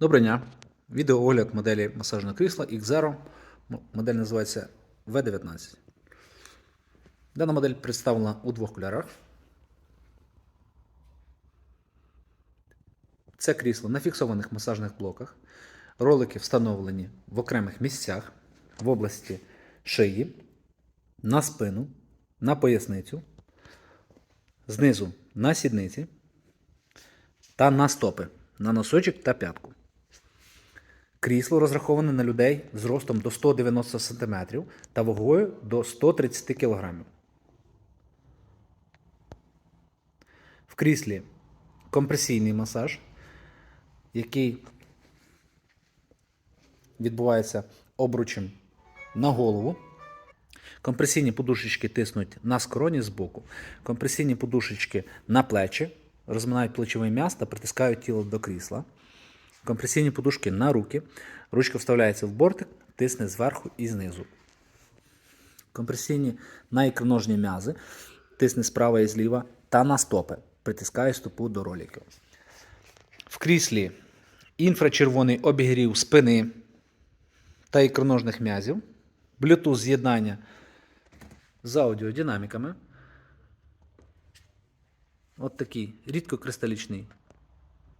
Доброго дня. Відеоогляд моделі масажного крісла X0. Модель називається V19. Дана модель представлена у двох кольорах. Це крісло на фіксованих масажних блоках. Ролики встановлені в окремих місцях в області шиї, на спину, на поясницю, знизу на сідниці та на стопи, на носочок та п'ятку. Крісло розраховане на людей з ростом до 190 см та вагою до 130 кг. В кріслі компресійний масаж, який відбувається обручем на голову. Компресійні подушечки тиснуть на скроні збоку. Компресійні подушечки на плечі, розминають плечовий м'яз та притискають тіло до крісла. Компресійні подушки на руки. Ручка вставляється в бортик, тисне зверху і знизу. Компресійні на ікроножні м'язи, тисне справа і зліва та на стопи. Притискає стопу до роліків. В кріслі інфрачервоний обігрів спини та ікроножних м'язів. Bluetooth з'єднання з аудіодинаміками. От такий рідкокристалічний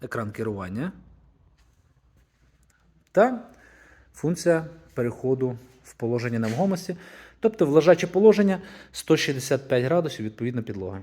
екран керування. Та функція переходу в положення невагомості, тобто в лежаче положення 165 градусів відповідно підлоги.